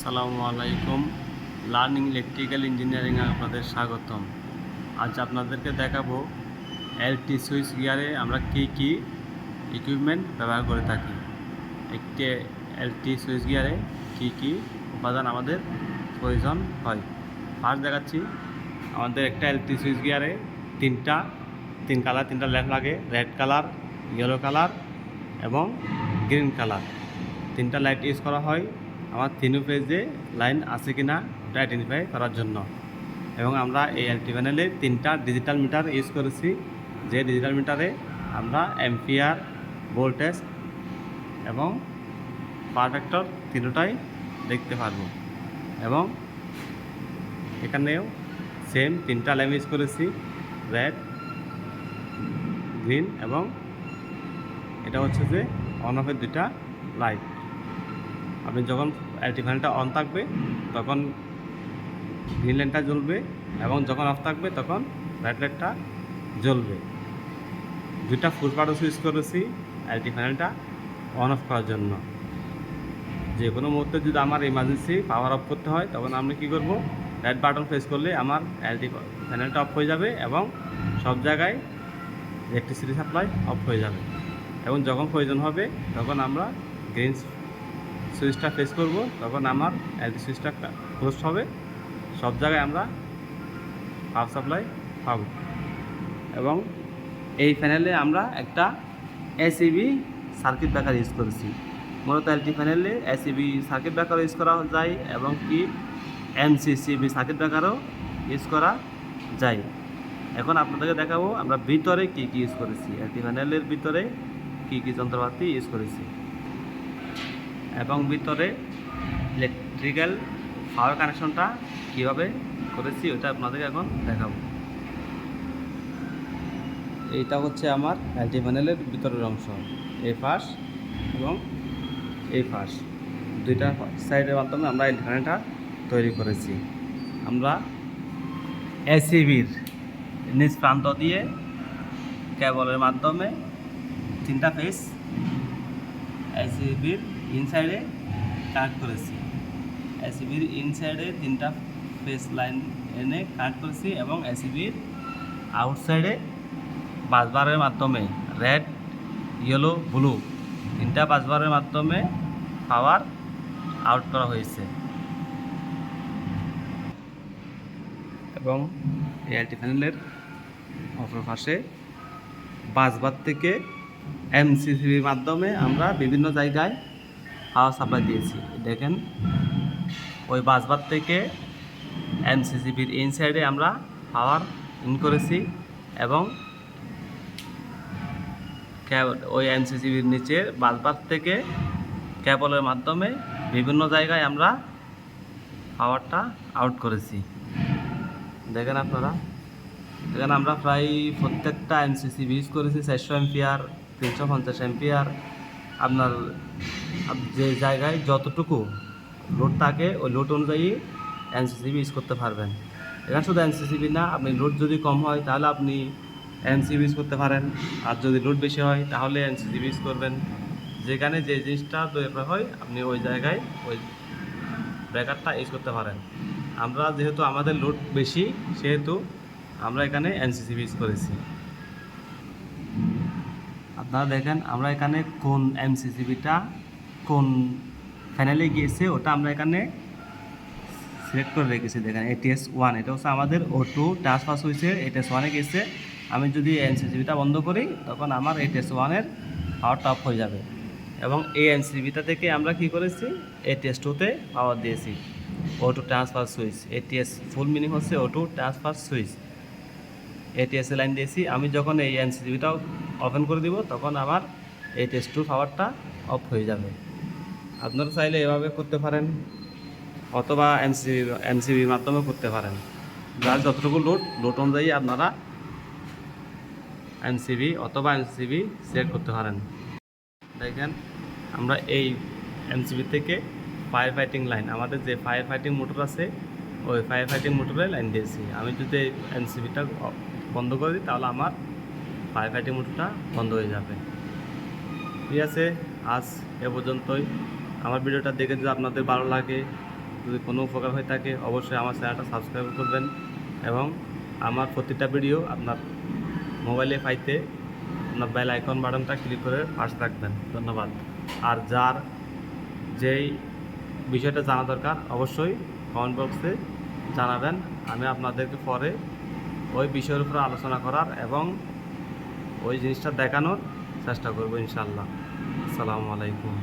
আসসালামু আলাইকুম। Learning electrical engineering আপনাদের স্বাগতম। আজ আপনাদেরকে দেখাবো এলটি সুইচ গিয়ারে আমরা কী কী ইকুইপমেন্ট ব্যবহার করে থাকি। একটি এলটি সুইচ গিয়ারে কী কী উপাদান আমাদের প্রয়োজন হয়। ফার্স্ট দেখাচ্ছি, আমাদের একটা এলটি সুইচ গিয়ারে তিনটা, তিন কালার তিনটা ল্যাম্প লাগে। রেড কালার ইয়েলো কালার এবং গ্রিন কালার তিনটা লাইট ইউজ করা হয়। আমার তিন পেজে লাইন আছে কি না ওটা আইডেন্টিফাই করার জন্য। এবং আমরা এই এলটি প্যানেলে তিনটা ডিজিটাল মিটার ইউজ করেছি। যে ডিজিটাল মিটারে আমরা এমপিআর ভোল্টেজ এবং পারফেক্টর তিনটাই দেখতে পারব। এবং এখানেও সেম তিনটা ল্যাম্প ইউজ করেছি রেড গ্রিন এবং এটা হচ্ছে যে অন অফের দুইটা লাইট আপনি যখন এলটি ফ্যানটা অন থাকবে, তখন গ্রিন লাইটটা জ্বলবে এবং যখন অফ থাকবে, তখন রেড লাইটটা জ্বলবে। দুটা ফুল পাউডার সুইচ করেছি এলটি ফ্যানটা অন অফ করার জন্য। যে কোনো মুহূর্তে যদি আমার ইমার্জেন্সি পাওয়ার অফ করতে হয়, তখন আমরা কী করব? রেড বাটন প্রেস করলে আমার এলটি প্যানেলটা অফ হয়ে যাবে এবং সব জায়গায় ইলেকট্রিসিটি সাপ্লাই অফ হয়ে যাবে। এবং যখন প্রয়োজন হবে, তখন আমরা গ্রিন সুইচটা প্রেস করব, তখন আমার এলটি সুইচটা ক্লোজ হবে। সব জায়গায় আমরা পাওয়ার সাপ্লাই পাব। এবং এই প্যানেলে আমরা একটা এসিবি সার্কিট ব্রেকার ইউজ করেছি। মূলত এলটি প্যানেলে এসিবি সার্কিট ব্রেকার ইউজ করা যায় এবং কি এমসিসিবি সার্কিট ব্রেকারও ইউজ করা যায়। এখন আপনাদেরকে দেখাবো আমরা ভিতরে কী কী ইউজ করেছি। এলটি প্যানেলের ভিতরে কী কী যন্ত্রপাতি ইউজ করেছি। এবং ভিতরে ইলেকট্রিক্যাল পাওয়ার কানেকশনটা কীভাবে করেছি ওটা আপনাদেরকে এখন দেখাবো। এইটা হচ্ছে আমার এলটি প্যানেলের ভিতরের অংশ এই পাশ এবং এই পাশ দুইটা সাইডের মাধ্যমে আমরা এই প্যানেলটা তৈরি করেছি। আমরা এসিবির নিজ প্রান্ত দিয়ে কেবলের মাধ্যমে তিনটা ফেস এসিবির ইনসাইডে কানেক্ট করেছি। এসিবির ইনসাইডে তিনটা ফেস লাইন এনে কানেক্ট করেছি এবং এসিবির আউটসাইডে বাসবারের মাধ্যমে রেড ইয়েলো ব্লু তিনটা বাসবারের মাধ্যমে পাওয়ার আউট করা হয়েছে। এবং এআইটি প্যানেলের অপর পাশে বাসবার থেকে এমসিসিবির মাধ্যমে আমরা বিভিন্ন জায়গায় পাওয়ার সাপ্লাই দিয়েছি। দেখেন, ওই বাসবার থেকে এমসিসিবির ইনসাইডে আমরা পাওয়ার ইন করেছি এবং ওই এমসিসিবির নিচের বাসবার থেকে কেবলের মাধ্যমে বিভিন্ন জায়গায় আমরা পাওয়ারটা আউট করেছি। দেখেন আপনারা এখানে আমরা প্রায় প্রত্যেকটা এমসিসি ইউজ করেছি চারশো এমপিআর তিনশো পঞ্চাশ এমপিআর আপনার আপ- যে জায়গায় যতটুকু লোড থাকে, ওই লোড অনুযায়ী এনসিসিবি ইউজ করতে পারবেন। এখানে শুধু এনসিসিবি না, আপনি লোড যদি কম হয়, তাহলে আপনি এনসিবি ইউজ করতে পারেন। আর যদি লোড বেশি হয়, তাহলে এনসিসিবি ইউজ করবেন। যেখানে যে জিনিসটা দরকার হয়, আপনি ওই জায়গায় ওই ব্রেকারটা ইউজ করতে পারেন। আমরা যেহেতু আমাদের লোড বেশি, সেহেতু আমরা এখানে এনসিসিবি ইউজ করেছি। আপনারা দেখেন, আমরা এখানে কোন এমসিসিবিটা কোন ফ্যানেলে গিয়েছে, ওটা আমরা এখানে সিলেক্ট করে রেখেছি, দেখেন এটিএস ওয়ান এটা হচ্ছে আমাদের ও টু ট্রান্সফার সুইচের এটিএস ওয়ানে গেছে। আমি যদি এনসিসিবিটা বন্ধ করি, তখন আমার এটিএস ওয়ানের পাওয়ারটা অফ হয়ে যাবে। এবং এই এনসিবিটা থেকে আমরা কি করেছি? এটিএস টুতে পাওয়ার দিয়েছি। Auto transfer switch ATS full meaning হচ্ছে auto transfer switch ATS line দিয়েছি, আমি যখন এই এনসিবিটাও ওপেন করে দিব, তখন আমার টেস্ট টু পাওয়ারটা অফ হয়ে যাবে। আপনারা চাইলে এভাবে করতে পারেন, অথবা এনসিবি, এনসিবির মাধ্যমে করতে পারেন। যার যতটুকু লোড লোড অনুযায়ী আপনারা এনসিবি অথবা এনসিবি সিলেক্ট করতে পারেন। দেখেন, আমরা এই এনসিবি থেকে ফায়ার ফাইটিং লাইন আমাদের যে ফায়ার ফাইটিং মোটর আছে, ওই ফায়ার ফাইটিং মোটরে লাইন দিয়েছি। আমি যদি এই এনসিবিটা বন্ধ করে দিই, তাহলে আমার ফায়ার ফাইটিং মোটরটা বন্ধ হয়ে যাবে। ঠিক আছে, আজ এ পর্যন্তই। আমার ভিডিওটা দেখে যদি আপনাদের ভালো লাগে, যদি কোনো উপকার হয়ে থাকে, অবশ্যই আমার চ্যানেলটা সাবস্ক্রাইব করবেন এবং আমার প্রতিটা ভিডিও আপনার মোবাইলে পাইতে আপনার বেল আইকন বাটনটা ক্লিক করে পাশে রাখবেন ধন্যবাদ। আর যার যেই বিষয়টা জানা দরকার, অবশ্যই কমেন্ট বক্সে জানাবেন। আমি আপনাদেরকে পরে ওই বিষয়ের উপর আলোচনা করার এবং ওই জিনিসটা দেখানোর চেষ্টা করব ইনশাল্লাহ আসসালামু আলাইকুম।